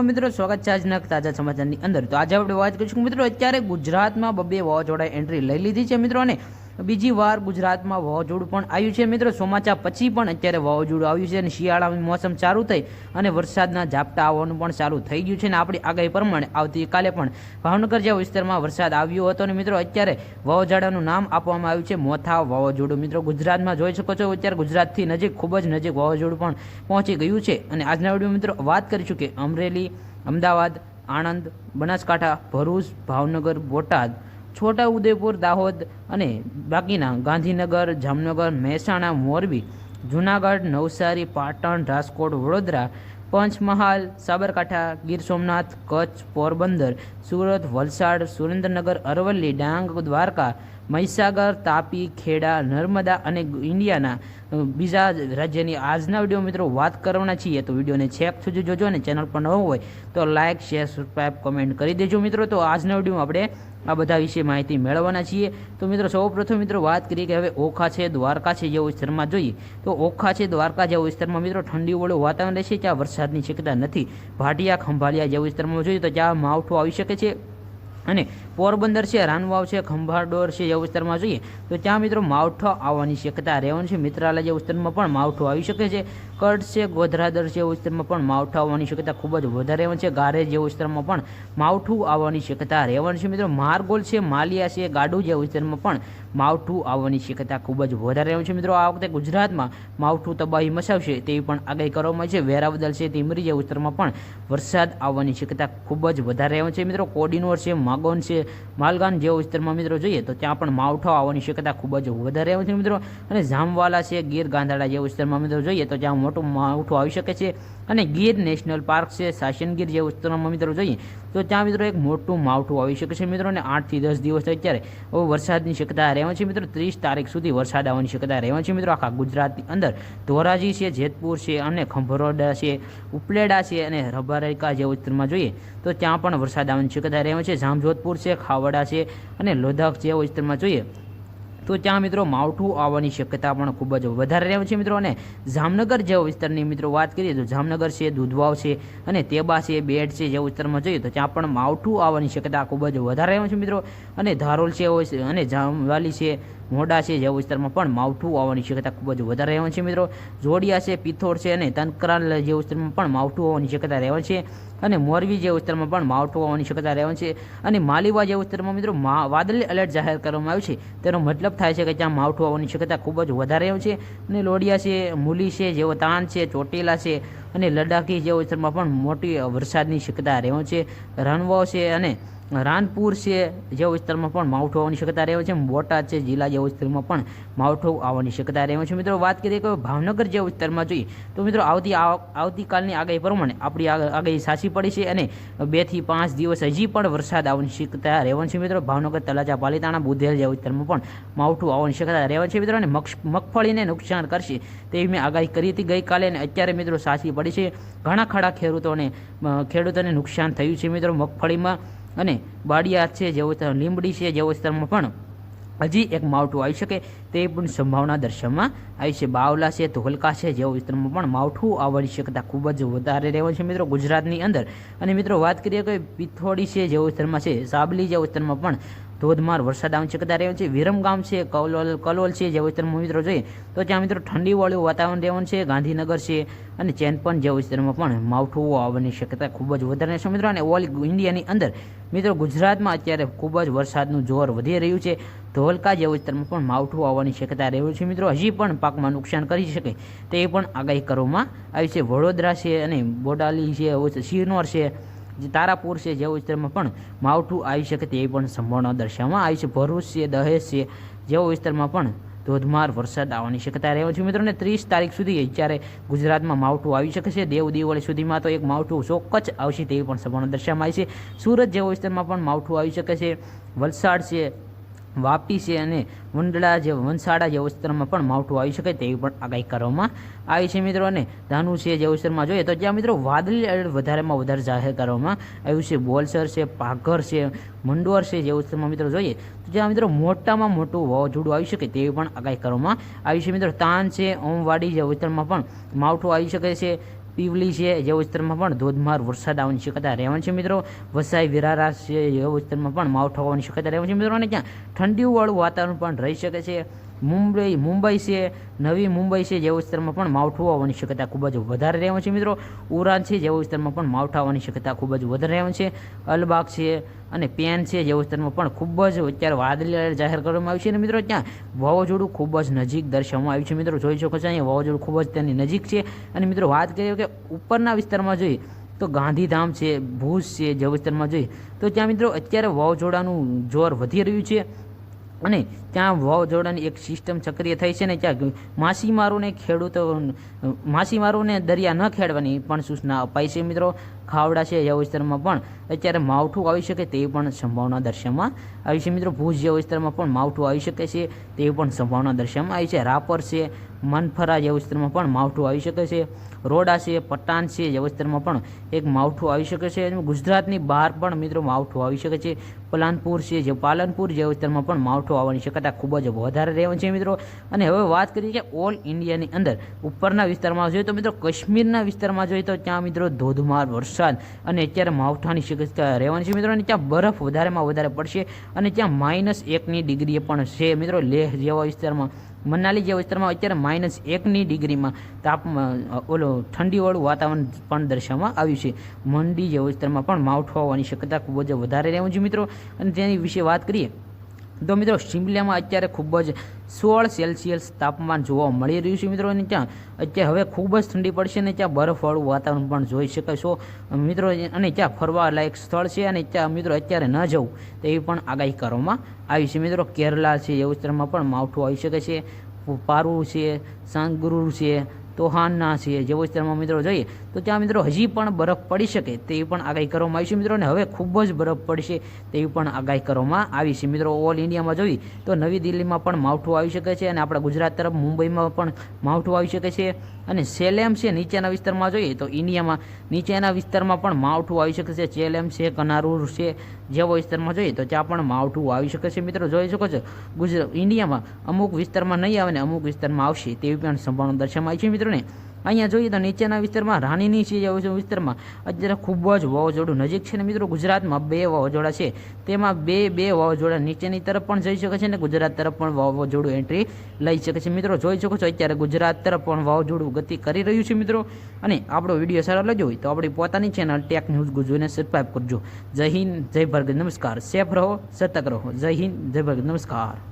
રામ મિત્રો, સ્વાગત છે આજના તાજા સમાચારની અંદર. તો આજે આપણે વાત કરીશું મિત્રો, અત્યારે ગુજરાતમાં બબે વાવાઝોડાએ એન્ટ્રી લઈ લીધી છે મિત્રો અને બીજી વાર ગુજરાતમાં વાવાઝોડું પણ આવ્યું છે. મિત્રો, ચોમાસા પછી પણ અત્યારે વાવાઝોડું આવ્યું છે અને શિયાળાની મોસમ ચાલુ થઈ અને વરસાદના ઝાપટા આવવાનું પણ ચાલુ થઈ ગયું છે અને આપણી આગાહી પ્રમાણે આવતીકાલે પણ ભાવનગર જેવા વિસ્તારમાં વરસાદ આવ્યો હતો અને મિત્રો, અત્યારે વાવાઝોડાનું નામ આપવામાં આવ્યું છે મોથા વાવાઝોડું. મિત્રો, ગુજરાતમાં જોઈ શકો છો, અત્યારે ગુજરાતથી નજીક, ખૂબ જ નજીક વાવાઝોડું પણ પહોંચી ગયું છે. અને આજના વીડિયો મિત્રો, વાત કરીશું કે અમરેલી, અમદાવાદ, આણંદ, બનાસકાંઠા, ભરૂચ, ભાવનગર, બોટાદ છોટા ઉદેપુર, દાહોદ અને બાકીના ગાંધીનગર, જામનગર, મહેસાણા, મોરબી, જૂનાગઢ, નવસારી, પાટણ, રાજકોટ, વડોદરા, પંચમહાલ, સાબરકાંઠા, ગીર સોમનાથ, કચ્છ, પોરબંદર, સુરત, વલસાડ, સુરેન્દ્રનગર, અરવલ્લી, ડાંગ, દ્વારકા, મહીસાગર, તાપી, ખેડા, નર્મદા અને ઇન્ડિયાના બીજા રાજ્યની આજના વીડિયો મિત્રો વાત કરવાના છીએ. તો વિડીયોને છેક સુધી જોજો અને ચેનલ પર નવો હોય તો લાઇક શેર સબસ્ક્રાઈબ કમેન્ટ કરી દેજો મિત્રો. તો આજના વિડીયોમાં આપણે આ બધા વિશે માહિતી મેળવવાના છીએ. તો મિત્રો, સૌપ્રથમ મિત્રો, વાત કરીએ કે હવે ઓખા છે, દ્વારકા છે જેવા વિસ્તારમાં જોઈએ તો ઓખા છે, દ્વારકા જેવા વિસ્તારમાં મિત્રો ઠંડીવાળું વાતાવરણ રહેશે, ત્યાં વરસાદની શક્યતા નથી. ભાટિયા, ખંભાળિયા જેવા વિસ્તારમાં જોઈએ તો ત્યાં માવઠું આવી શકે છે. અને પોરબંદર છે, રાનવાવ છે ખંભાળડોર છે, એ વિસ્તારમાં જોઈએ તો ત્યાં મિત્રો માવઠો આવવાની શક્યતા રહેવાની છે. મિત્રાલય જેવા વિસ્તારમાં પણ માવઠું આવી શકે છે. કડ છે ગોધરાદર જેવા વિસ્તારમાં પણ માવઠું આવવાની શક્યતા ખૂબ જ વધારે રહેવાની છે. ગારે જેવા વિસ્તારમાં પણ માવઠું આવવાની શક્યતા રહેવાની છે. મિત્રો મારગોલ છે, માલિયા છે, ગાડુ જેવા વિસ્તારમાં પણ માવઠું આવવાની શક્યતા ખૂબ જ વધારે રહેવાની છે. મિત્રો આ વખતે ગુજરાતમાં માવઠું તબાહી મચાવશે તેવી પણ આગાહી કરવામાં છે. વેરાવદલ છે તીમરી જેવા વિસ્તારમાં પણ વરસાદ આવવાની શક્યતા ખૂબ જ વધારે રહેવાની છે. મિત્રો કોડીનોર છે માગોન છે. માલગાન જેવા વિસ્તારમાં મિત્રો જોઈએ તો ત્યાં પણ માવઠો આવવાની શક્યતા ખૂબ જ વધારે છે મિત્રો. અને જામવાલા છે, ગીર ગાંધાડા જેવા વિસ્તારમાં મિત્રો જોઈએ તો ત્યાં મોટું માવઠું આવી શકે છે. અને ગીર નેશનલ પાર્ક છે સાસનગીર જેવા વિસ્તારમાં મિત્રો જોઈએ તો ત્યાં મિત્રો એક મોટું માવઠું આવી શકે છે મિત્રો અને આઠથી દસ દિવસ અત્યારે હવે વરસાદની શક્યતા રહેવાની છે મિત્રો. ત્રીસ તારીખ સુધી વરસાદ આવવાની શક્યતા રહેવાની છે મિત્રો. આખા ગુજરાતની અંદર ધોરાજી છે, જેતપુર છે અને ખંભરોડા છે, ઉપલેડા છે અને રબારેકા જે વિસ્તારમાં જોઈએ તો ત્યાં પણ વરસાદ આવવાની શક્યતા રહેવાની છે. જામજોધપુર છે, ખાવડા છે અને લોધાક જેવા વિસ્તારમાં જોઈએ તો ત્યાં મિત્રો માવઠું આવવાની શક્યતા પણ ખૂબ જ વધારે રહે છે મિત્રો. અને જામનગર જેવા વિસ્તારની મિત્રો વાત કરીએ તો જામનગર છે, દૂધવાવ છે અને તેબા છે બેડ છે જેવા વિસ્તારમાં જોઈએ તો ત્યાં પણ માવઠું આવવાની શક્યતા ખૂબ જ વધારે રહે છે મિત્રો. અને ધારોલ છે અને જામવાલી છે મોડા છે, જેવા વિસ્તારમાં પણ માવઠું આવવાની શક્યતા ખૂબ જ વધારે રહેવાની છે મિત્રો. જોડિયા છે, પિથોર છે અને તનકરાલ જે વિસ્તારમાં પણ માવઠું આવવાની શક્યતા રહેવાની છે અને મોરબી જેવા વિસ્તારમાં પણ માવઠું આવવાની શક્યતા રહેવાની છે અને માલીવા જે વિસ્તારમાં મિત્રો વાદળી એલર્ટ જાહેર કરવામાં આવ્યું છે. તેનો મતલબ થાય છે કે ત્યાં માવઠું આવવાની શક્યતા ખૂબ જ વધારે છે અને લોડિયા છે, મૂલી છે, જેવો તાન છે, ચોટીલા છે અને લડાખી જેવા વિસ્તારમાં પણ મોટી વરસાદની શક્યતા રહેવાની છે. રણવો છે અને રાનપુર છે જેવા વિસ્તારમાં પણ માવઠું આવવાની શક્યતા રહે છે. બોટાદ છે, જિલ્લા જેવા વિસ્તારમાં પણ માવઠું આવવાની શક્યતા રહે છે. મિત્રો, વાત કરીએ કે ભાવનગર જેવા વિસ્તારમાં જોઈએ, તો મિત્રો, આવતી આવ- આવતીકાલની આગાહી પ્રમાણે આપણી આગાહી સાચી પડી છે અને બેથી પાંચ દિવસ હજી પણ વરસાદ આવવાની શક્યતા રહેવાની છે. મિત્રો, ભાવનગર, તલાજા, પાલિતાણા, બુધેલ જેવા વિસ્તારમાં પણ માવઠું આવવાની શક્યતા રહેવાની છે. મિત્રો, અને મગફળીને નુકસાન કરશે તેવી મેં આગાહી કરી હતી ગઈકાલે અને અત્યારે મિત્રો સાચી પડી છે. ઘણા ખરા ખેડૂતોને ખેડૂતોને નુકસાન થયું છે. મિત્રો, મગફળીમાં અને બાળિયા છે જે વિસ્તારમાં લીંબડી છે જે વિસ્તારમાં પણ હજી એક માવઠું આવી શકે તે પણ સંભાવના દર્શાવવામાં આવી છે. બાવલા છે, ધોલકા છે, જેવા વિસ્તારમાં પણ માવઠું આવવાની શક્યતા ખૂબ જ વધારે રહેવાની છે મિત્રો ગુજરાતની અંદર. અને મિત્રો વાત કરીએ કે પિથોડી છે, જેવા વિસ્તારમાં છે, સાબલી જેવા વિસ્તારમાં પણ ધોધમાર વરસાદ આવવાની શક્યતા રહેવાની છે. વિરમગામ છે, કલોલ કલોલ છે, જે વિસ્તારમાં મિત્રો જોઈએ તો ત્યાં મિત્રો ઠંડીવાળું વાતાવરણ રહેવાનું છે, ગાંધીનગર છે અને ચેનપન જેવા વિસ્તારમાં પણ માવઠું આવવાની શક્યતા ખૂબ જ વધારે છે મિત્રો. અને ઓલ ઇન્ડિયાની અંદર મિત્રો ગુજરાતમાં અત્યારે ખૂબ જ વરસાદનું જોર વધી રહ્યું છે. ધોલકા જેવા વિસ્તારમાં પણ માવઠું આવવાની શક્યતા રહેવું છે મિત્રો. હજી પણ પાકમાં નુકસાન કરી શકે તે પણ આગાહી કરવામાં આવી છે. વડોદરા છે અને બોડાલી છે શિરનોર છે જે તારાપુર છે, જેવા વિસ્તારમાં પણ માવઠું આવી શકે તેવી પણ સંભાવના દર્શાવવામાં આવી છે. ભરૂચ છે, દહેજ છે, જેવા વિસ્તારમાં પણ ધોધમાર વરસાદ આવવાની શક્યતા રહેવા છે. મિત્રોને ત્રીસ તારીખ સુધી અત્યારે ગુજરાતમાં માવઠું આવી શકે છે, દેવ દિવાળી સુધીમાં તો એક માવઠું ચોક્કસ આવશે તેવી પણ સંભાવના દર્શાવવામાં આવી છે. સુરત જેવા વિસ્તારમાં પણ માવઠું આવી શકે છે. વલસાડ છે વાપી છે અને વંડળા જે વંસાડા જે વિસ્તારમાં પણ માવઠું આવી શકે તેવી પણ આગાહી કરવામાં આવી છે મિત્રો. અને ધાનુ છે જે વિસ્તારમાં જોઈએ તો જ્યાં મિત્રો વાદળી એલર્ટ વધારેમાં વધારે જાહેર કરવામાં આવ્યું છે. બોલસર છે, પાઘર છે મંડોર છે જે વિસ્તારમાં મિત્રો જોઈએ તો જ્યાં મિત્રો મોટામાં મોટું વાવાઝોડું આવી શકે તેવી પણ આગાહી કરવામાં આવી છે. મિત્રો તાન છે, ઓમવાડી જે વિસ્તારમાં પણ માવઠું આવી શકે છે. પીવલી છે. જે વિસ્તારમાં પણ ધોધમાર વરસાદ આવવાની શક્યતા રહેવાની છે મિત્રો. વસાઈ, વિરારા છે. એવા વિસ્તારમાં પણ માવઠો આવવાની શક્યતા રહેવાની છે મિત્રો. અને ત્યાં ઠંડીવાળું વાતાવરણ પણ રહી શકે છે. મુંબઈ મુંબઈ છે, નવી મુંબઈ છે, જેવા વિસ્તારમાં પણ માવઠું આવવાની શક્યતા ખૂબ જ વધારે રહેવાની છે મિત્રો. ઉરાન છે, જેવા વિસ્તારમાં પણ માવઠા આવવાની શક્યતા ખૂબ જ વધારે રહેવાની છે. અલબાગ છે અને પેન છે, જેવા વિસ્તારમાં પણ ખૂબ જ અત્યારે વાદળી જાહેર કરવામાં આવ્યું છે અને મિત્રો. ત્યાં વાવાઝોડું ખૂબ જ નજીક દર્શાવવામાં આવ્યું છે મિત્રો. જોઈ શકો છો અહીંયા વાવાઝોડું ખૂબ જ તેની નજીક છે. અને મિત્રો વાત કરીએ કે ઉપરના વિસ્તારમાં જોઈએ તો ગાંધીધામ છે, ભુજ છે, જેવા વિસ્તારમાં જોઈએ તો ત્યાં મિત્રો અત્યારે વાવાઝોડાનું જોર વધી રહ્યું છે. અને ત્યાં વાવાઝોડાની એક સિસ્ટમ સક્રિય થઈ છે ને ત્યાં માછીમારોને ખેડૂતો, માછીમારોને દરિયા ન ખેડવાની પણ સૂચના અપાઈ છે મિત્રો. ખાવડા છે એવા વિસ્તારમાં પણ. અત્યારે માવઠું આવી શકે તેવી પણ સંભાવના દર્શાવવામાં આવી છે મિત્રો. ભુજ જેવા વિસ્તારમાં પણ માવઠું આવી શકે છે તેવી પણ સંભાવના દર્શાવવામાં આવી છે. રાપર છે, મનફરા જેવા વિસ્તારમાં પણ માવઠું આવી શકે છે. રોડા છે પટાન છે જેવા વિસ્તારમાં પણ એક માવઠું આવી શકે છે ગુજરાતની બહાર પણ મિત્રો માવઠું આવી શકે છે. પલાનપુર છે, જે પાલનપુર જેવા વિસ્તારમાં પણ માવઠું આવવાની શક્યતા ખૂબ જ વધારે રહેવાની છે મિત્રો. અને હવે વાત કરીએ કે ઓલ ઇન્ડિયાની અંદર ઉપરના વિસ્તારમાં જોઈએ તો મિત્રો કાશ્મીરના વિસ્તારમાં જોઈએ તો ત્યાં મિત્રો ધોધમાર વરસાદ અને અત્યારે માવઠાની શક્યતા રહેવાની છે મિત્રો. અને ત્યાં બરફ વધારેમાં વધારે પડશે અને ત્યાં માઇનસ એકની ડિગ્રીએ પણ છે મિત્રો. લેહ જેવા વિસ્તારમાં, મનાલી જેવા વિસ્તારમાં અત્યારે માઇનસ એકની ડિગ્રીમાં તાપમાન ઓલો ઠંડીવાળું વાતાવરણ પણ દર્શાવવામાં આવ્યું છે. મંડી જેવા વિસ્તારમાં પણ માવઠું આવવાની શક્યતા ખૂબ જ વધારે રહેવું છે મિત્રો. અને તેની વિશે વાત કરીએ, તો મિત્રો શિમલામાં અત્યારે ખૂબ જ સોળ સેલ્સિયસ તાપમાન જોવા મળી રહ્યું છે મિત્રો. અને ત્યાં અત્યારે હવે ખૂબ જ ઠંડી પડશે અને ત્યાં બરફવાળું વાતાવરણ પણ જોઈ શકાશો મિત્રો, અને ત્યાં ફરવા લાયક સ્થળ છે અને ત્યાં મિત્રો અત્યારે ન જવું તેવી પણ આગાહી કરવામાં આવી છે મિત્રો. કેરલા છે એ વિસ્તારમાં પણ માવઠું આવી શકે છે. પારુ છે સાંગરૂર છે તોહાનના છે જેવો વિસ્તારમાં મિત્રો જોઈએ, તો ત્યાં મિત્રો હજી પણ બરફ પડી શકે તેવી પણ આગાહી કરવામાં આવી છે મિત્રો, અને હવે ખૂબ જ બરફ પડશે તેવી પણ આગાહી કરવામાં આવી છે. મિત્રો, ઓલ ઇન્ડિયામાં જોઈએ, તો નવી દિલ્હીમાં પણ માવઠું આવી શકે છે અને આપણા ગુજરાત તરફ મુંબઈમાં પણ માવઠું આવી શકે છે. અને સેલેમ છે નીચેના વિસ્તારમાં જોઈએ તો ઇન્ડિયામાં નીચેના વિસ્તારમાં પણ માવઠું આવી શકે છે. ચેલેમ છે, કનારૂર છે, જેવો વિસ્તારમાં જોઈએ તો ત્યાં પણ માવઠું આવી શકે છે. મિત્રો, જોઈ શકો છો, ગુજરાત, ઇન્ડિયામાં અમુક વિસ્તારમાં નહીં આવે ને અમુક વિસ્તારમાં આવશે તેવી પણ સંભાવના દર્શાવાય છે. મિત્રોને અહીંયા જોઈએ તો નીચેના વિસ્તારમાં રાણીની છે વિસ્તારમાં. અત્યારે ખૂબ જ વાવાઝોડું નજીક છે ને મિત્રો, ગુજરાતમાં બે વાવાઝોડા છે. તેમાં બે બે વાવાઝોડા નીચેની તરફ પણ જઈ શકે છે ને ગુજરાત તરફ પણ વાવાઝોડું એન્ટ્રી લઈ શકે છે. મિત્રો, જોઈ શકો છો અત્યારે ગુજરાત તરફ પણ વાવાઝોડું ગતિ કરી રહ્યું છે મિત્રો. અને આપણો વીડિયો સારો લાગ્યો હોય તો આપણી પોતાની ચેનલ ટેક ન્યૂઝ ગુજરાતને સબસ્ક્રાઈબ કરજો. જય હિન્દ, જય ભારત, નમસ્કાર. સેફ રહો, સતર્ક રહો. જય હિન્દ, જય ભારત, નમસ્કાર.